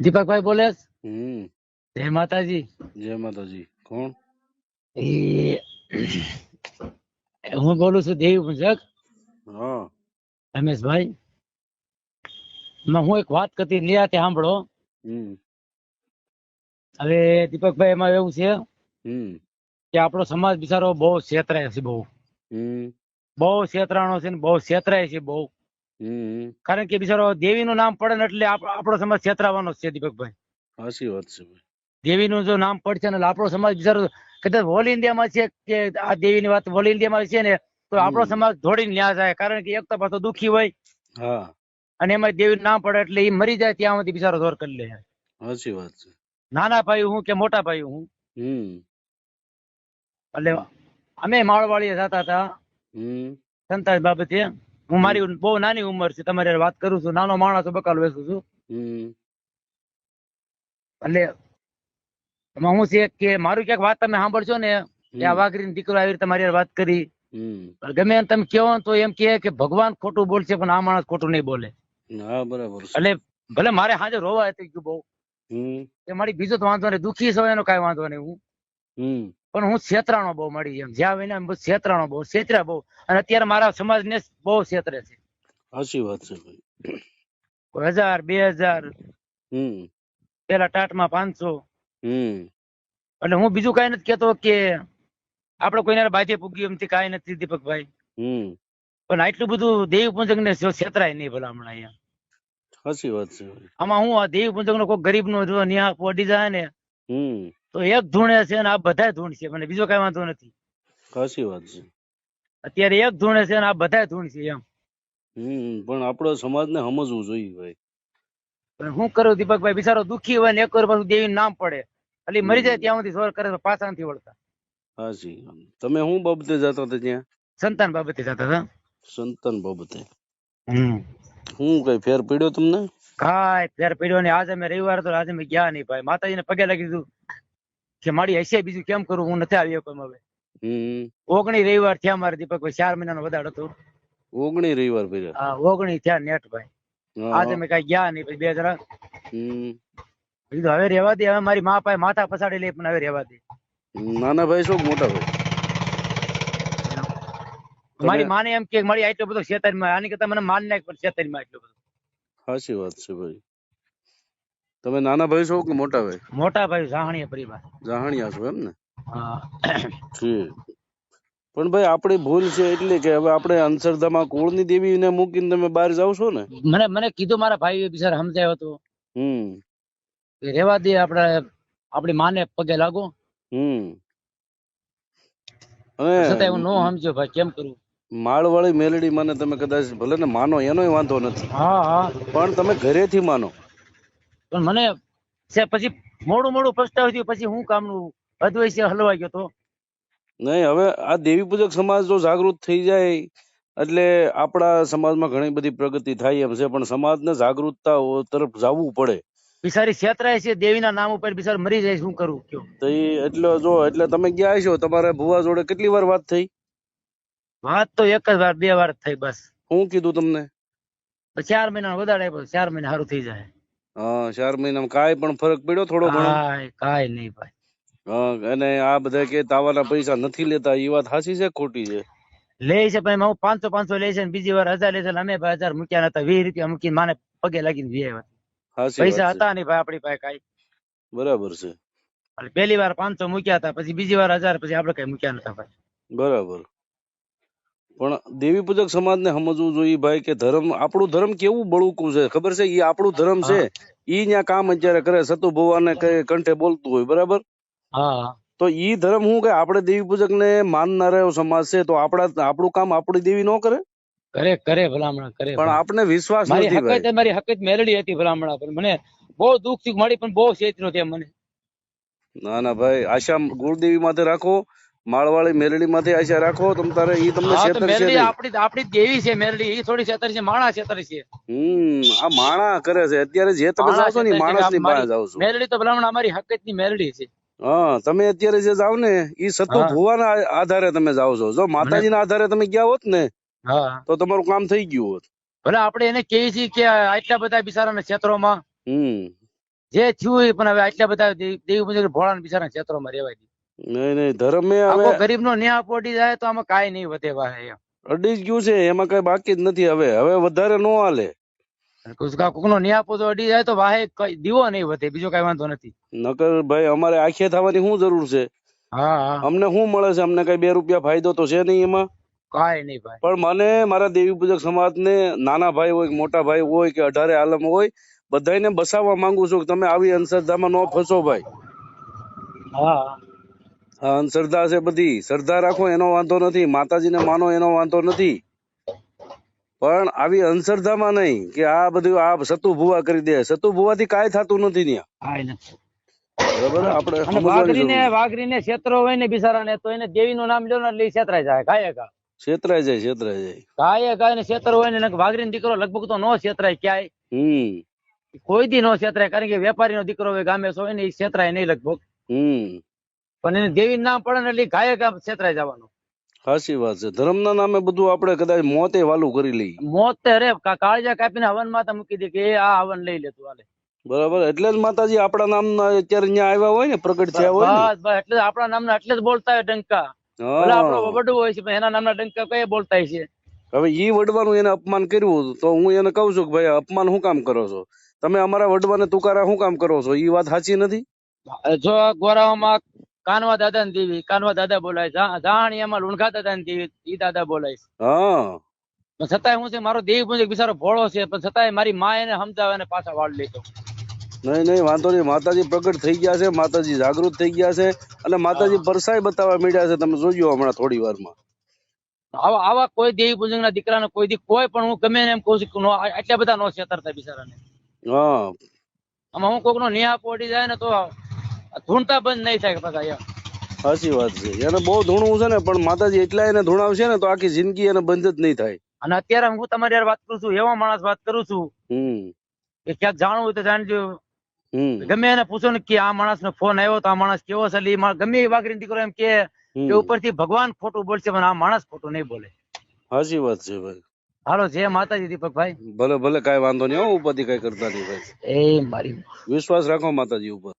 દીપકભાઈ બોલે છે? હમ. જય માતાજી. જય માતાજી. કોણ? એ હું બોલું છું દેવી પૂજક. હા. રમેશભાઈ હું એક વાત કરતી ત્યાં સાંભળો. હમ. હવે દીપકભાઈ એમાં એવું છે હમ. કે આપણો સમાજ બિચારો બહુ છેતરાય છે બહુ. હમ. બહુ છેતરાણો છે ને બહુ છેતરાય છે બહુ. કારણ કે બિચારો દેવીનું નામ પડે ને એટલે આપણો સમાજ છેતરાવાનો છે દીપકભાઈ સાચી વાત છે દેવીનું જો નામ પડશે ને આપણો સમાજ બિચારો કદાચ ઓલ ઇન્ડિયામાં છે કે આ દેવીની વાત ઓલ ઇન્ડિયામાં છે ને તો આપણો સમાજ દોડીને ન્યા જાય. કારણ કે એક તો પાછો દુખી હોય. હા. અને એમાં દેવી નામ પડે એટલે એ મરી જાય ત્યાં સુધી બિચારો દોર કરી લે. સાચી વાત છે. નાના ભાઈ હું કે મોટા ભાઈ હું? એટલે અમે માળવાળીએ જતા હતા. સંતાજ બાબતે. હું મારી બહુ નાની ઉંમર છે તમારી વાત કરું છું નાનો માણસ બકાલ વેચું છું. એટલે એમાં હું છે કે મારું ક્યાંક વાત તમે સાંભળશો ને કે આ વાઘરી દીકરો આવી રીતે હારે વાત કરી. ગમે તમે કહો તો એમ કહે કે ભગવાન ખોટું બોલશે પણ આ માણસ ખોટું નહીં બોલે. એટલે ભલે મારે હાજર રોવા હતી ગયું બહુ એ મારી બીજો તો વાંધો નહીં દુખી છો એનો કઈ વાંધો નહીં હું. પણ હું છેતરાણો બહુ મળી એમ જ્યાં વિના બહુ છેતરાણો બહુ છેતરા બહુ. અને અત્યારે મારા સમાજને બહુ છેતરે છે. સાચી વાત છે ભાઈ. હજાર બે હજાર હમ. પેલા ટાટમાં પાંચસો. હમ. એટલે હું બીજું કઈ નથી કેતો કે આપડે કોઈને બાજે પૂગ્યું એમથી કઈ નથી દીપકભાઈ. હમ. પણ આટલું બધું દેવી પૂજક ને છેતરાય નહીં ભલા હમણાં અહીંયા. સાચી વાત છે આમાં હું આ દેવી પૂજક નો કોઈ ગરીબ નો જો ન્યા પોડી જાય ને હમ. તો એક ધૂણે છે ને આ બધા ધૂણ છે મને બીજો કઈ વાંધો નથી. ખાસી વાત છે. અત્યારે એક ધૂણે છે ને આ બધા ધૂણ છે એમ. હમ પણ આપણો સમાજને સમજવું જોઈએ ભાઈ. પણ હું કરું દીપકભાઈ બિચારો દુખી હોય ને એક વાર પાછું દેવી નામ પડે. એટલે મરી જાય ત્યાં સુધી સોર કરે પાછા નથી વળતા. હાજી તમે શું બાબતે જતા હતા ત્યાં? સંતાન બાબતે જતા હતા. સંતાન બાબતે. હમ. શું કઈ ફેર પડ્યો તમને? કાંઈ ફેર પડ્યો ને આજે અમે રવિવાર તો આજે અમે ગયા નહીં ભાઈ. માતાજીને પગે લાગી દીધું. કે મારી હશે બીજું કેમ કરું? હું નથી આવ્યો કોઈ હવે. ઓગણી રવિવાર થયા મારે દીપકભાઈ ચાર મહિનાનો વધારો હતો. ઓગણી રવિવાર ભાઈ હા ઓગણી થયા નેટ ભાઈ. આજે મેં કઈ ગયા નહીં પછી બે જરા કીધું હવે રેવા દે હવે મારી મા પાસે માથા પછાડી લે પણ હવે રહેવા દે. નાના ભાઈ શું મોટા ભાઈ? મારી માને એમ કે મારી આટલો બધો શેતાનમાં આની કરતા મને માન નાખ પણ શેતાનમાં આટલો બધો. સાચી વાત છે ભાઈ. તમે નાના ભાઈ છો કે મોટા ભાઈ? મોટા ભાઈ જાહણીયા પરિવાર. જાહણીયા છો એમ ને? પણ ભાઈ આપણી ભૂલ છે એટલે કે હવે આપણે અંશરધામાં કુળની દેવીને મૂકીને તમે બહાર જાવ છો ને? મને મને કીધું મારા ભાઈ બિચારા સમજાયો હતો. હમ. કે રેવા દે આપણે આપણી માને પગે લાગો. હમ. છતાં હું નો સમજ્યો ભાઈ કેમ કરું? માળવાળી મેલડી મને તમે કદાચ ભલે ને માનો એનો વાંધો નથી. હા હા. પણ તમે ઘરેથી માનો. પણ મને પછી મોડું મોડું પસ્તાવ થયું પછી હું કામનું અદ્વૈત હલવાઈ ગયો તો? નહીં હવે આ દેવી પૂજક સમાજ જો જાગૃત થઈ જાય એટલે આપણા સમાજમાં ઘણી બધી પ્રગતિ થાય એમ છે પણ સમાજને જાગૃતતા તરફ જવું પડે. બિચારી છેતરાય છે દેવીના નામ ઉપર બિચારી મરી જાય શું કરું કયો? તો એ એટલે જો એટલે તમે ગયા છો તમારે ભુવા જોડે કેટલી વાર વાત થઈ? વાત તો એક જ વાર બે વાર થઈ બસ. હું કીધું તમને? ચાર મહિના વધારે ચાર મહિના સારું થઈ જાય. હા ચાર મહિનામાં કાંઈ પણ ફરક પડ્યો થોડો ઘણો? કાંઈ કાંઈ નહીં ભાઈ. હા અને આ બધા કે તાવાના પૈસા નથી લેતા એ વાત સાચી છે કે ખોટી છે? લે છે ભાઈ હું પાંચસો પાંચસો લે છે ને બીજી વાર હજાર લે છે ને અમે ભાઈ હજાર મૂક્યા નતા વીસ રૂપિયા મૂકીને માને પગે લાગીને વી આવ્યા પૈસા હતા નહીં ભાઈ આપણી પાસે કાંઈ. બરાબર છે. એટલે પહેલી વાર પાંચસો મૂક્યા હતા પછી બીજી વાર હજાર પછી આપણે કઈ મૂક્યા નતા ભાઈ. બરાબર. પણ દેવી પૂજક સમાજને સમજવું જોઈએ ભાઈ કે ધર્મ આપણું ધર્મ કેવું બળુકું છે? ખબર છે? એ આપણું ધર્મ છે. ઈ ત્યાં કામ અત્યારે કરે સતુ ભવાને કંઠે બોલતું હોય બરાબર? હા. તો ઈ ધર્મ હું કે આપણે દેવી પૂજક ને માનનારો સમાજ છે તો આપણા આપણું કામ આપણી દેવી નો કરે? કરે કરે ભલામણા કરે પણ આપણે વિશ્વાસ મારી હકત મારી હકત મેળડી હતી ભલામણા પણ મને બહુ દુઃખથી મળી પણ બહુ છેતરો છે મને. ના ના ભાઈ આશા ગુરુદેવી માથે રાખો. માળવાળી મેલડી માથે આશા રાખો તમ તારે ઈ તમને છેતર છે આપણી આપણી દેવી છે મેરડી ઈ થોડી છેતર છે માણા છેતર છે હમ આ માણા કરે છે. અત્યારે જે તમે જાવ છો ને માણસની પાસે જાવ છો. મેરડી તો ભલામણા અમારી હકતની મેરડી છે. હા તમે અત્યારે જે જાવ ને ઈ સતો ભુવાના આધારે તમે જાવ છો. જો માતાજીના આધારે તમે ગયા હોત ને હા. તો તમારું કામ થઈ ગયું હોત. ભલે આપણે એને કહીએ છીએ કે આટલા બધા બિચારાના ક્ષેત્રોમાં હમ. જે થયું પણ હવે આટલા બધા દેવી પૂજક ભોળા બિચારા ક્ષેત્રોમાં રહેવાય નહીં નહીં ધર્મે હવે ગરીબ નો ન્યાય પોટી જાય તો આમાં કાઈ નહીં વધે ભાઈ અડી જ ગયું છે એમાં કઈ બાકી જ નથી હવે. હવે વધારે નો હાલે. કોક નો ન્યાય પોતો અડી જાય તો વાહે કઈ દીવો નહીં વધે બીજો કઈ વાંધો નથી. નકર ભાઈ અમારે આખે થવાની શું જરૂર છે? હા અમને શું મળે છે? અમને કઈ બે રૂપિયા ફાયદો તો છે નહીં એમાં? કાઈ નહીં ભાઈ. પણ મને મારા દેવી પૂજક સમાજ ને નાના ભાઈ હોય મોટા ભાઈ હોય કે અઢારે આલમ હોય બધાને બસાવવા માંગુ છું કે તમે આવી અંધશ્રદ્ધામાં ન ફસો ભાઈ. હા. અંધશ્રદ્ધા છે બધી. શ્રદ્ધા રાખો એનો વાંધો નથી. માતાજીને માનો એનો વાંધો નથી. પણ આવી અંધશ્રદ્ધામાં નહીં કે આ બધું આ સતુ ભુવા કરી દે. સતુ ભુવાથી કાંઈ થતું નથી ત્યાં. બરાબર? આપણે વાઘરીને વાઘરીને ક્ષેત્રો હોય ને બિચારાને તો એને દેવીનું નામ લો ને એટલે ઈ જાય. કાંઈ કા છેતરાય જાય છેતરાય જાય. કાંઈ કા ને ક્ષેત્ર હોય ને વાઘરીનો દીકરો લગભગ તો નો છેતરાય ક્યાંય. હમ. કોઈ દી નો છેતરાય કારણ કે વેપારીનો દીકરો હોય ગામે સો હોય ને એ છેતરાય નહીં લગભગ. હમ. પણ એને દેવી ના પડે ને એટલે ગાયક ગાયે છેતરાઈ જવાનું. સાચી વાત છે. ધર્મના નામે બધું આપણે કદાચ મોતે વાલું કરી લઈએ. મોત રે કાળજા કાપીને હવન માતા મૂકી દે કે આ હવન લઈ લેતું હાલે. બરાબર એટલે જ માતાજી આપણા નામના અત્યારે અહીંયા આવ્યા હોય ને પ્રગટ થયા હોય બસ બસ એટલે આપણા નામના એટલે જ બોલતા હોય ડંકા. ભલે આપણો હા. હોય છે પણ એના નામના ડંકા કઈ બોલતા છે હવે ઈ વડવાનું એને અપમાન કર્યું તો હું એને કહું છું કે ભાઈ અપમાન શું કામ કરો છો? તમે અમારા વડવાને તુકારા શું કામ કરો છો? ઈ વાત સાચી નથી? જો ગોરાઓમાં કાનવા દાદા ને દેવી. કાનવા દાદા બોલાય. જાણિયામાં લુણખા દાદા ને દેવી. ઈ દાદા બોલાય. પણ છતાંય હું છે મારો દેહ પૂજક બિચારો ભોળો છે પણ છતાંય મારી માં એને સમજાવે અને પાછા વાળ લેતો નહીં નહીં વાંધો નહીં. માતાજી પ્રગટ થઈ ગયા છે માતાજી જાગૃત થઈ ગયા છે અને માતાજી પરસાય બતાવવા માંડ્યા છે તમે જોજો હમણાં થોડી વારમાં. આવા આવા કોઈ દેવી પૂજક ના દીકરાને કોઈ દી કોઈ પણ હું ગમે એમ કહું છું કે નો- આટલા બધા નો છેતરતા બિચારાને. હા. આમાં હું કોક નો ન્યાય પોડી જાય ને તો ધૂણતા બંધ નહીં થાય પાછા એમ સાચી વાત છે. એને બહુ ધૂણવું છે ને પણ માતાજી એટલા એને ધૂણાવશે ને તો આખી જિંદગી એને બંધ જ નહીં થાય. અને અત્યારે હું તમારી યાર વાત કરું છું એવા માણસ વાત કરું છું કે ક્યાંક જાણવું હોય તો જાણજો. ગમે એને પૂછો ને કે આ માણસ નો ફોન આવ્યો તો આ માણસ કેવો છે એટલે ગમે એ વાઘરી દીકરો એમ કે કે ઉપરથી ભગવાન ખોટું બોલશે પણ આ માણસ ખોટું નહીં બોલે. હાજી વાત છે ભાઈ. હાલો જય માતાજી દીપકભાઈ. ભલે ભલે કઈ વાંધો નહીં હો ઉપરથી કઈ કરતા નહીં ભાઈ. એ મારી વિશ્વાસ રાખો માતાજી ઉપર.